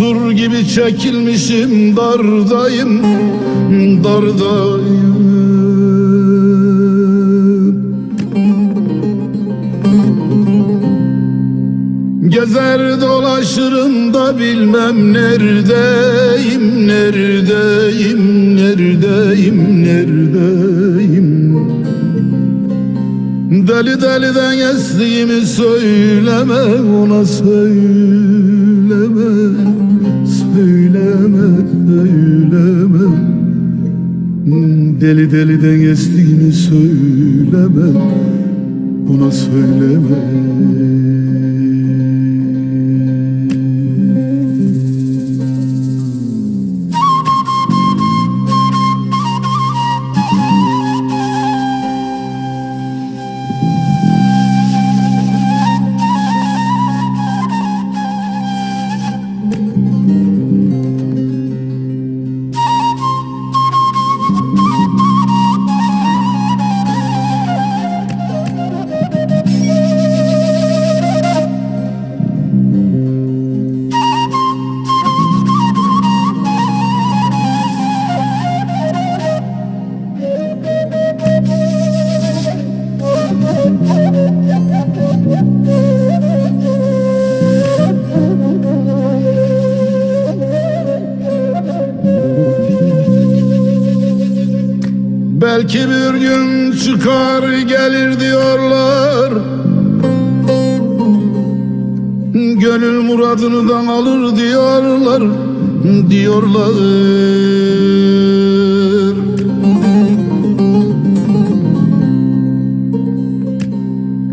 Mansur gibi çekilmişim dardayım Dardayım Gezer dolaşırım da bilmem neredeyim, neredeyim, neredeyim, neredeyim. Deli deliden estiğimi söyleme, ona söyleme, söyleme, söyleme. Deli deliden estiğimi söyleme, ona söyleme. Belki bir gün çıkar gelir diyorlar. Gönül muradından alır diyorlar Diyorlar.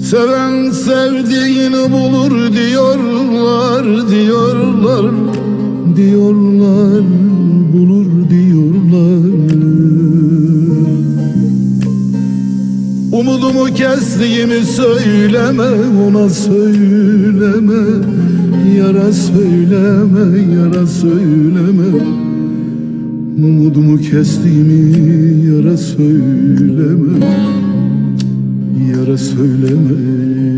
Seven sevdiğini bulur diyorlar Diyorlar Diyorlar Umudumu kestiğimi söyleme ona söyleme Yara söyleme yara söyleme. Umudumu kestiğimi yara söyleme Yara söyleme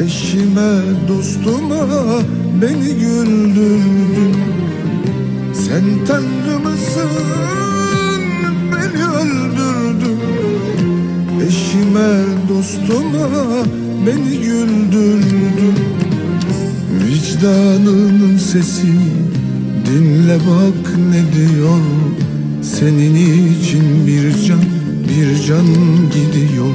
Eşime, dostuma beni güldürdün. Sen Tanrı mısın? Beni öldürdün. Eşime, dostuma beni güldürdün. Vicdanının sesini dinle bak ne diyor. Senin için bir can, bir can gidiyor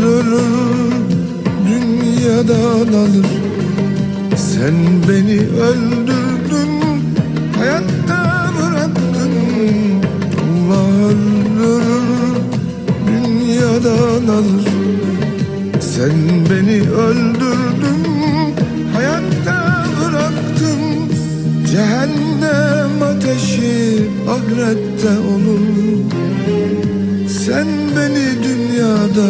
ömrüm dünyadan alır Sen beni öldürdün hayattan bıraktın. Allah öldürür dünyadan alır Sen beni öldürdün hayatta bıraktın. Cehennem ateşi ahirette olur. Sen beni dünyada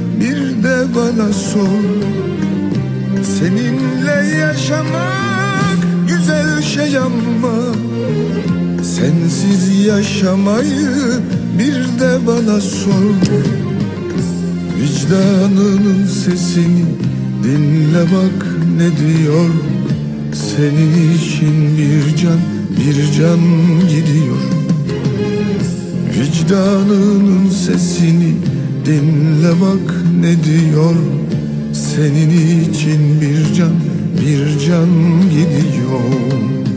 bir de bana sor. Seninle yaşamak güzel şey ama Sensiz yaşamayı bir de bana sor. Vicdanının sesini dinle bak ne diyor. Senin için bir can bir can gidiyor. Vicdanının sesini dinle bak ne diyor? Senin için bir can bir can gidiyor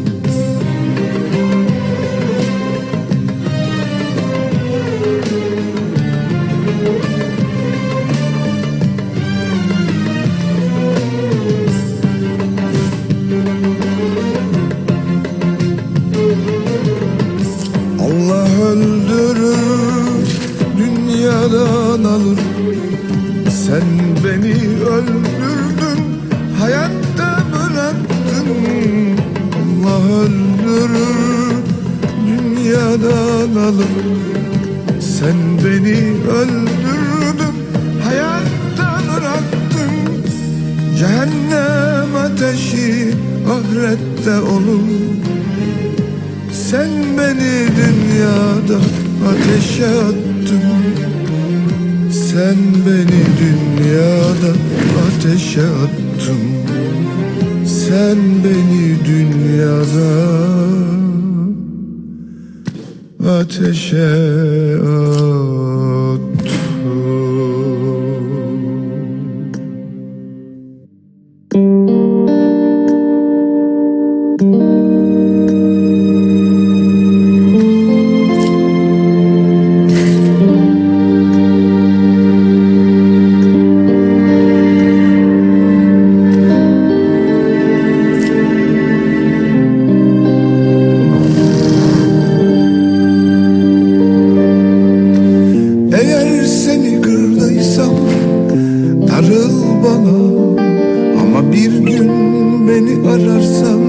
Öldürür dünyadan alır Sen beni öldürdün hayatta bıraktın Cehennem ateşi ahirette olur. Sen beni dünyada ateşe attın. Sen beni dünyada ateşe attın Sen beni dünyada ateşe attın beni